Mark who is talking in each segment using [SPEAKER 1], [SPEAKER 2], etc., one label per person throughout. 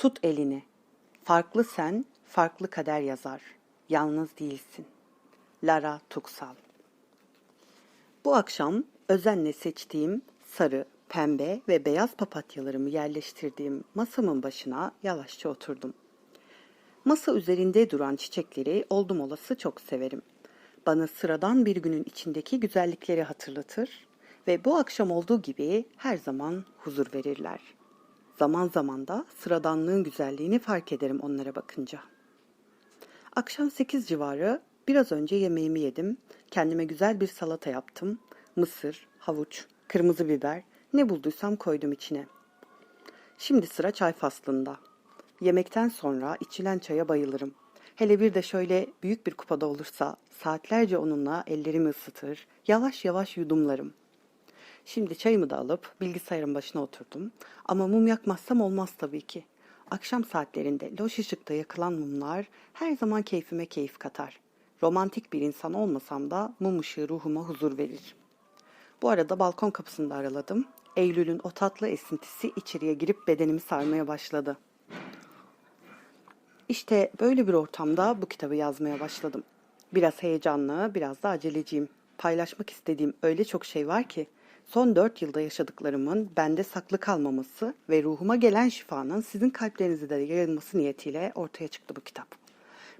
[SPEAKER 1] Tut elini. Farklı sen, farklı kader yazar. Yalnız değilsin. Lara Tuksal Bu akşam özenle seçtiğim sarı, pembe ve beyaz papatyalarımı yerleştirdiğim masamın başına yavaşça oturdum. Masa üzerinde duran çiçekleri oldum olası çok severim. Bana sıradan bir günün içindeki güzellikleri hatırlatır ve bu akşam olduğu gibi her zaman huzur verirler. Zaman zaman da sıradanlığın güzelliğini fark ederim onlara bakınca. Akşam 8 civarı biraz önce yemeğimi yedim. Kendime güzel bir salata yaptım. Mısır, havuç, kırmızı biber, ne bulduysam koydum içine. Şimdi sıra çay faslında. Yemekten sonra içilen çaya bayılırım. Hele bir de şöyle büyük bir kupada olursa saatlerce onunla ellerimi ısıtır, yavaş yavaş yudumlarım. Şimdi çayımı da alıp bilgisayarın başına oturdum. Ama mum yakmazsam olmaz tabii ki. Akşam saatlerinde loş ışıkta yakılan mumlar her zaman keyfime keyif katar. Romantik bir insan olmasam da mum ışığı ruhuma huzur verir. Bu arada balkon kapısını da araladım. Eylül'ün o tatlı esintisi içeriye girip bedenimi sarmaya başladı. İşte böyle bir ortamda bu kitabı yazmaya başladım. Biraz heyecanlı, biraz da aceleciyim. Paylaşmak istediğim öyle çok şey var ki son dört yılda yaşadıklarımın bende saklı kalmaması ve ruhuma gelen şifanın sizin kalplerinizde de yayılması niyetiyle ortaya çıktı bu kitap.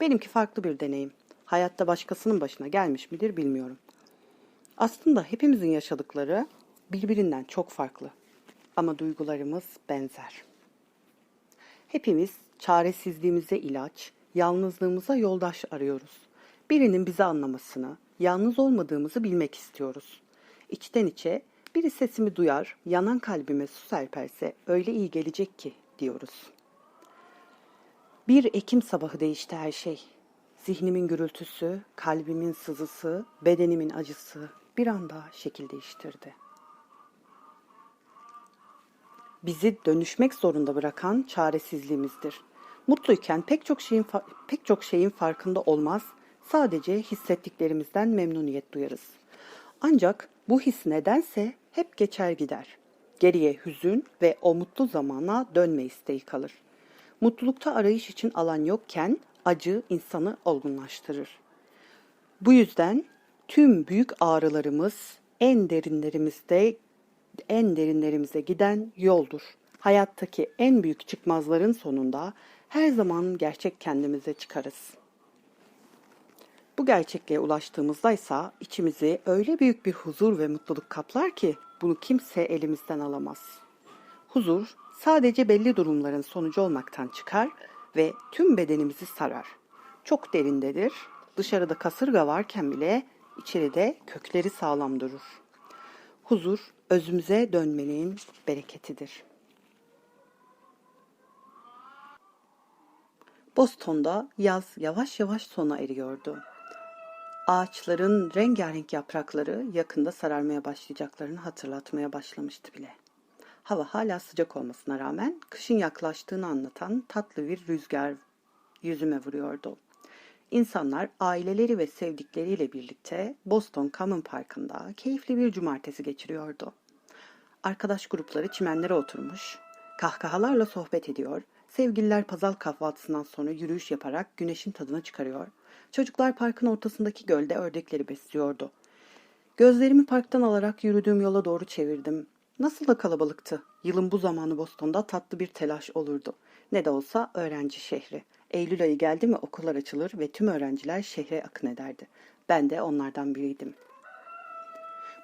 [SPEAKER 1] Benimki farklı bir deneyim. Hayatta başkasının başına gelmiş midir bilmiyorum. Aslında hepimizin yaşadıkları birbirinden çok farklı. Ama duygularımız benzer. Hepimiz çaresizliğimize ilaç, yalnızlığımıza yoldaş arıyoruz. Birinin bizi anlamasını, yalnız olmadığımızı bilmek istiyoruz. İçten içe biri sesimi duyar, yanan kalbime su serperse öyle iyi gelecek ki diyoruz. Bir Ekim sabahı değişti her şey. Zihnimin gürültüsü, kalbimin sızısı, bedenimin acısı bir anda şekil değiştirdi. Bizi dönüşmek zorunda bırakan çaresizliğimizdir. Mutluyken pek çok şeyin pek çok şeyin farkında olmaz, sadece hissettiklerimizden memnuniyet duyarız. Ancak bu his nedense hep geçer gider. Geriye hüzün ve o mutlu zamana dönme isteği kalır. Mutlulukta arayış için alan yokken acı insanı olgunlaştırır. Bu yüzden tüm büyük ağrılarımız en derinlerimizde en derinlerimize giden yoldur. Hayattaki en büyük çıkmazların sonunda her zaman gerçek kendimize çıkarız. Bu gerçekliğe ulaştığımızda ise içimizi öyle büyük bir huzur ve mutluluk kaplar ki bunu kimse elimizden alamaz. Huzur sadece belli durumların sonucu olmaktan çıkar ve tüm bedenimizi sarar. Çok derindedir. Dışarıda kasırga varken bile içeride kökleri sağlam durur. Huzur özümüze dönmenin bereketidir. Boston'da yaz yavaş yavaş sona eriyordu. Ağaçların rengarenk yaprakları yakında sararmaya başlayacaklarını hatırlatmaya başlamıştı bile. Hava hala sıcak olmasına rağmen kışın yaklaştığını anlatan tatlı bir rüzgar yüzüme vuruyordu. İnsanlar aileleri ve sevdikleriyle birlikte Boston Common Parkı'nda keyifli bir cumartesi geçiriyordu. Arkadaş grupları çimenlere oturmuş, kahkahalarla sohbet ediyor, sevgililer pazar kahvaltısından sonra yürüyüş yaparak güneşin tadını çıkarıyor, çocuklar parkın ortasındaki gölde ördekleri besliyordu. Gözlerimi parktan alarak yürüdüğüm yola doğru çevirdim. Nasıl da kalabalıktı. Yılın bu zamanı Boston'da tatlı bir telaş olurdu. Ne de olsa öğrenci şehri. Eylül ayı geldi mi okullar açılır ve tüm öğrenciler şehre akın ederdi. Ben de onlardan biriydim.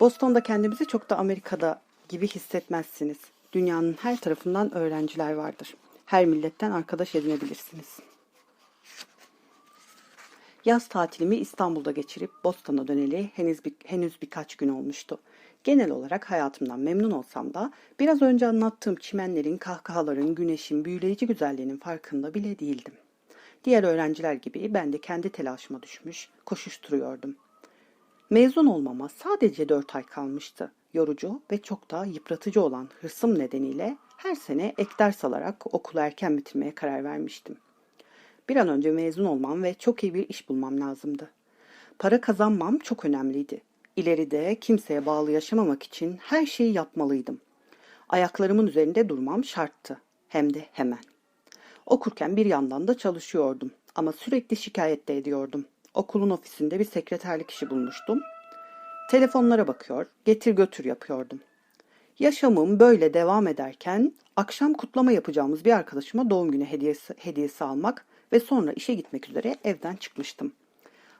[SPEAKER 1] Boston'da kendimizi çok da Amerika'da gibi hissetmezsiniz. Dünyanın her tarafından öğrenciler vardır. Her milletten arkadaş edinebilirsiniz. Yaz tatilimi İstanbul'da geçirip Boston'a döneli henüz, bir, henüz birkaç gün olmuştu. Genel olarak hayatımdan memnun olsam da biraz önce anlattığım çimenlerin, kahkahaların, güneşin büyüleyici güzelliğinin farkında bile değildim. Diğer öğrenciler gibi ben de kendi telaşıma düşmüş, koşuşturuyordum. Mezun olmama sadece dört ay kalmıştı. Yorucu ve çok daha yıpratıcı olan hırsım nedeniyle her sene ek ders alarak okulu erken bitirmeye karar vermiştim. Bir an önce mezun olmam ve çok iyi bir iş bulmam lazımdı. Para kazanmam çok önemliydi. İleride kimseye bağlı yaşamamak için her şeyi yapmalıydım. Ayaklarımın üzerinde durmam şarttı. Hem de hemen. Okurken bir yandan da çalışıyordum ama sürekli şikayet de ediyordum. Okulun ofisinde bir sekreterlik işi bulmuştum. Telefonlara bakıyor, getir götür yapıyordum. Yaşamım böyle devam ederken akşam kutlama yapacağımız bir arkadaşıma doğum günü hediyesi, hediyesi almak ve sonra işe gitmek üzere evden çıkmıştım.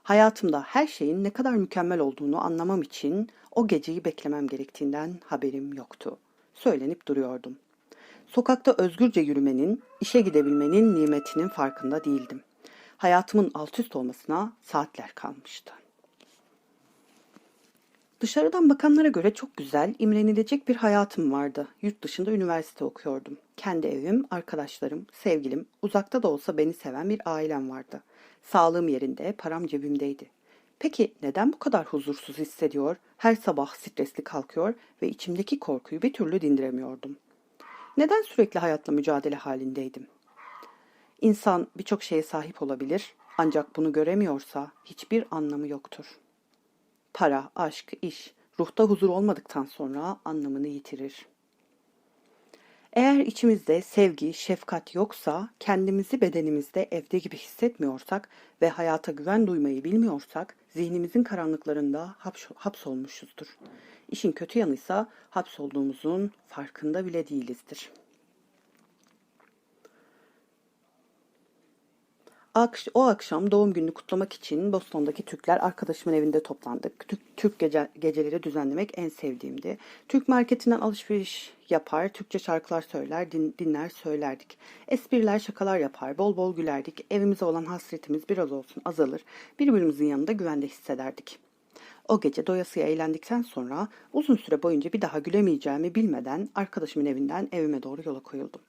[SPEAKER 1] Hayatımda her şeyin ne kadar mükemmel olduğunu anlamam için o geceyi beklemem gerektiğinden haberim yoktu. Söylenip duruyordum. Sokakta özgürce yürümenin, işe gidebilmenin nimetinin farkında değildim. Hayatımın alt üst olmasına saatler kalmıştı. Dışarıdan bakanlara göre çok güzel, imrenilecek bir hayatım vardı. Yurt dışında üniversite okuyordum. Kendi evim, arkadaşlarım, sevgilim, uzakta da olsa beni seven bir ailem vardı. Sağlığım yerinde, param cebimdeydi. Peki neden bu kadar huzursuz hissediyor, her sabah stresli kalkıyor ve içimdeki korkuyu bir türlü dindiremiyordum? Neden sürekli hayatla mücadele halindeydim? İnsan birçok şeye sahip olabilir ancak bunu göremiyorsa hiçbir anlamı yoktur. Para, aşk, iş, ruhta huzur olmadıktan sonra anlamını yitirir. Eğer içimizde sevgi, şefkat yoksa, kendimizi bedenimizde evde gibi hissetmiyorsak ve hayata güven duymayı bilmiyorsak, zihnimizin karanlıklarında haps hapsolmuşuzdur. İşin kötü yanıysa hapsolduğumuzun farkında bile değilizdir. O akşam doğum gününü kutlamak için Boston'daki Türkler arkadaşımın evinde toplandık. Türk gece, geceleri düzenlemek en sevdiğimdi. Türk marketinden alışveriş yapar, Türkçe şarkılar söyler, din, dinler söylerdik. Espriler, şakalar yapar, bol bol gülerdik. Evimize olan hasretimiz biraz olsun azalır. Birbirimizin yanında güvende hissederdik. O gece doyasıya eğlendikten sonra uzun süre boyunca bir daha gülemeyeceğimi bilmeden arkadaşımın evinden evime doğru yola koyuldum.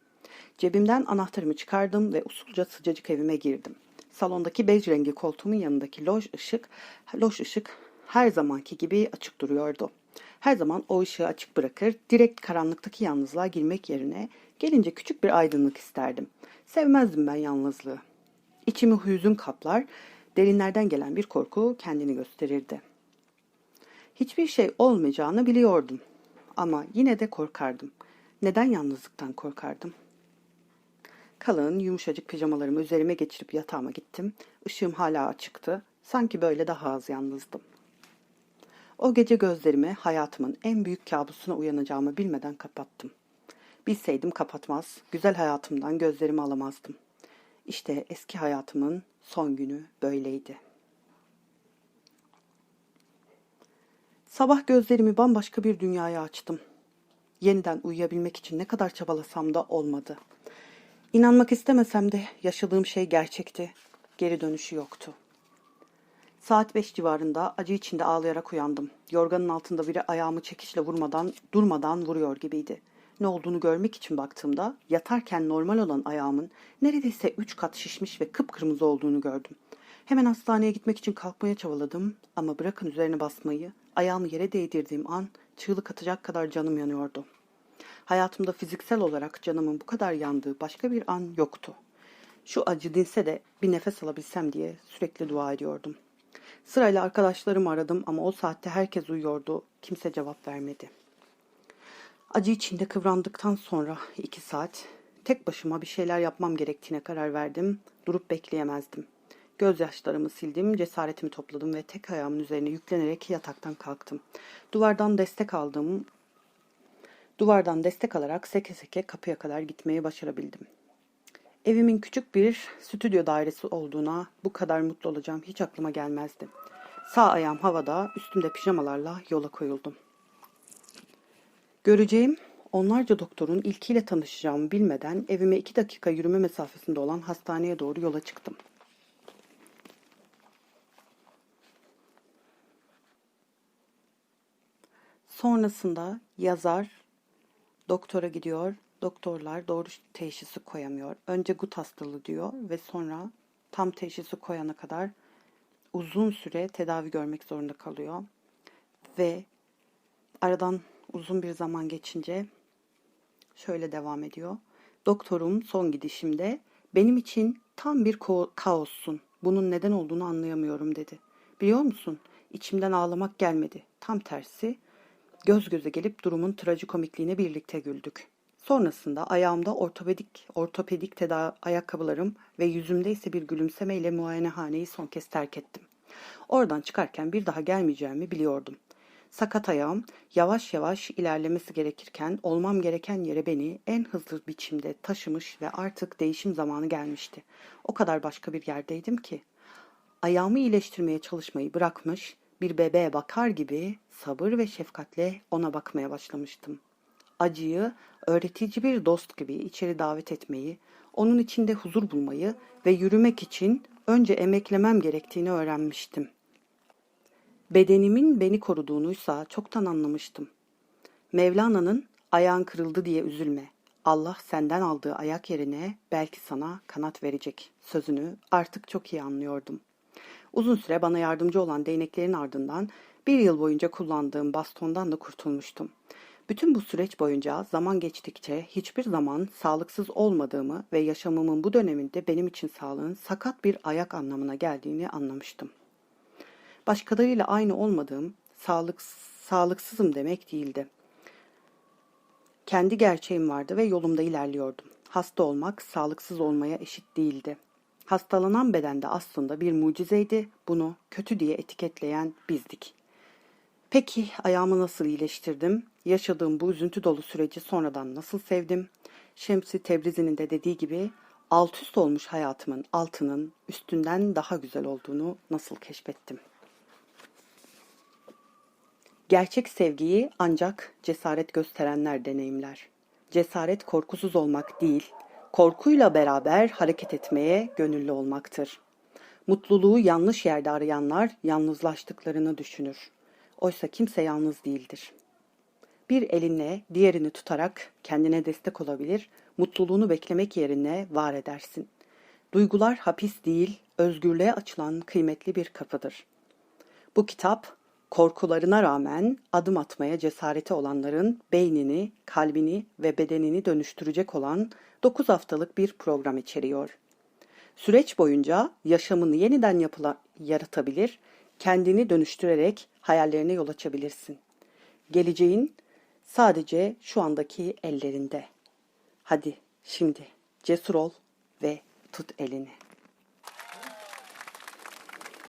[SPEAKER 1] Cebimden anahtarımı çıkardım ve usulca sıcacık evime girdim. Salondaki bej rengi koltuğumun yanındaki loş ışık, loş ışık her zamanki gibi açık duruyordu. Her zaman o ışığı açık bırakır, direkt karanlıktaki yalnızlığa girmek yerine gelince küçük bir aydınlık isterdim. Sevmezdim ben yalnızlığı. İçimi hüzün kaplar, derinlerden gelen bir korku kendini gösterirdi. Hiçbir şey olmayacağını biliyordum ama yine de korkardım. Neden yalnızlıktan korkardım?'' Kalın, yumuşacık pijamalarımı üzerime geçirip yatağıma gittim. Işığım hala açıktı. Sanki böyle daha az yalnızdım. O gece gözlerimi hayatımın en büyük kabusuna uyanacağımı bilmeden kapattım. Bilseydim kapatmaz, güzel hayatımdan gözlerimi alamazdım. İşte eski hayatımın son günü böyleydi. Sabah gözlerimi bambaşka bir dünyaya açtım. Yeniden uyuyabilmek için ne kadar çabalasam da olmadı.'' İnanmak istemesem de yaşadığım şey gerçekti. Geri dönüşü yoktu. Saat beş civarında acı içinde ağlayarak uyandım. Yorganın altında biri ayağımı çekişle vurmadan, durmadan vuruyor gibiydi. Ne olduğunu görmek için baktığımda yatarken normal olan ayağımın neredeyse üç kat şişmiş ve kıpkırmızı olduğunu gördüm. Hemen hastaneye gitmek için kalkmaya çabaladım ama bırakın üzerine basmayı, ayağımı yere değdirdiğim an çığlık atacak kadar canım yanıyordu.'' Hayatımda fiziksel olarak canımın bu kadar yandığı başka bir an yoktu. Şu acı dinse de bir nefes alabilsem diye sürekli dua ediyordum. Sırayla arkadaşlarımı aradım ama o saatte herkes uyuyordu. Kimse cevap vermedi. Acı içinde kıvrandıktan sonra iki saat tek başıma bir şeyler yapmam gerektiğine karar verdim. Durup bekleyemezdim. Gözyaşlarımı sildim, cesaretimi topladım ve tek ayağımın üzerine yüklenerek yataktan kalktım. Duvardan destek aldım, Duvardan destek alarak seke seke kapıya kadar gitmeyi başarabildim. Evimin küçük bir stüdyo dairesi olduğuna bu kadar mutlu olacağım hiç aklıma gelmezdi. Sağ ayağım havada, üstümde pijamalarla yola koyuldum. Göreceğim onlarca doktorun ilkiyle tanışacağımı bilmeden evime iki dakika yürüme mesafesinde olan hastaneye doğru yola çıktım. Sonrasında yazar Doktora gidiyor. Doktorlar doğru teşhisi koyamıyor. Önce gut hastalığı diyor ve sonra tam teşhisi koyana kadar uzun süre tedavi görmek zorunda kalıyor. Ve aradan uzun bir zaman geçince şöyle devam ediyor. Doktorum son gidişimde benim için tam bir kaossun. Bunun neden olduğunu anlayamıyorum dedi. Biliyor musun? İçimden ağlamak gelmedi. Tam tersi Göz göze gelip durumun trajikomikliğine birlikte güldük. Sonrasında ayağımda ortopedik, ortopedik tedavi ayakkabılarım ve yüzümde ise bir gülümsemeyle muayenehaneyi son kez terk ettim. Oradan çıkarken bir daha gelmeyeceğimi biliyordum. Sakat ayağım yavaş yavaş ilerlemesi gerekirken olmam gereken yere beni en hızlı biçimde taşımış ve artık değişim zamanı gelmişti. O kadar başka bir yerdeydim ki. Ayağımı iyileştirmeye çalışmayı bırakmış, bir bebeğe bakar gibi sabır ve şefkatle ona bakmaya başlamıştım. Acıyı öğretici bir dost gibi içeri davet etmeyi, onun içinde huzur bulmayı ve yürümek için önce emeklemem gerektiğini öğrenmiştim. Bedenimin beni koruduğunuysa çoktan anlamıştım. Mevlana'nın ayağın kırıldı diye üzülme. Allah senden aldığı ayak yerine belki sana kanat verecek sözünü artık çok iyi anlıyordum. Uzun süre bana yardımcı olan değneklerin ardından bir yıl boyunca kullandığım bastondan da kurtulmuştum. Bütün bu süreç boyunca zaman geçtikçe hiçbir zaman sağlıksız olmadığımı ve yaşamımın bu döneminde benim için sağlığın sakat bir ayak anlamına geldiğini anlamıştım. Başkalarıyla aynı olmadığım, sağlık, sağlıksızım demek değildi. Kendi gerçeğim vardı ve yolumda ilerliyordum. Hasta olmak sağlıksız olmaya eşit değildi. Hastalanan bedende aslında bir mucizeydi. Bunu kötü diye etiketleyen bizdik. Peki ayağımı nasıl iyileştirdim? Yaşadığım bu üzüntü dolu süreci sonradan nasıl sevdim? Şemsi Tebrizi'nin de dediği gibi alt üst olmuş hayatımın altının üstünden daha güzel olduğunu nasıl keşfettim? Gerçek sevgiyi ancak cesaret gösterenler deneyimler. Cesaret korkusuz olmak değil, korkuyla beraber hareket etmeye gönüllü olmaktır. Mutluluğu yanlış yerde arayanlar yalnızlaştıklarını düşünür. Oysa kimse yalnız değildir. Bir elinle diğerini tutarak kendine destek olabilir, mutluluğunu beklemek yerine var edersin. Duygular hapis değil, özgürlüğe açılan kıymetli bir kapıdır. Bu kitap korkularına rağmen adım atmaya cesareti olanların beynini, kalbini ve bedenini dönüştürecek olan 9 haftalık bir program içeriyor. Süreç boyunca yaşamını yeniden yapıla, yaratabilir, kendini dönüştürerek hayallerine yol açabilirsin. Geleceğin sadece şu andaki ellerinde. Hadi şimdi cesur ol ve tut elini.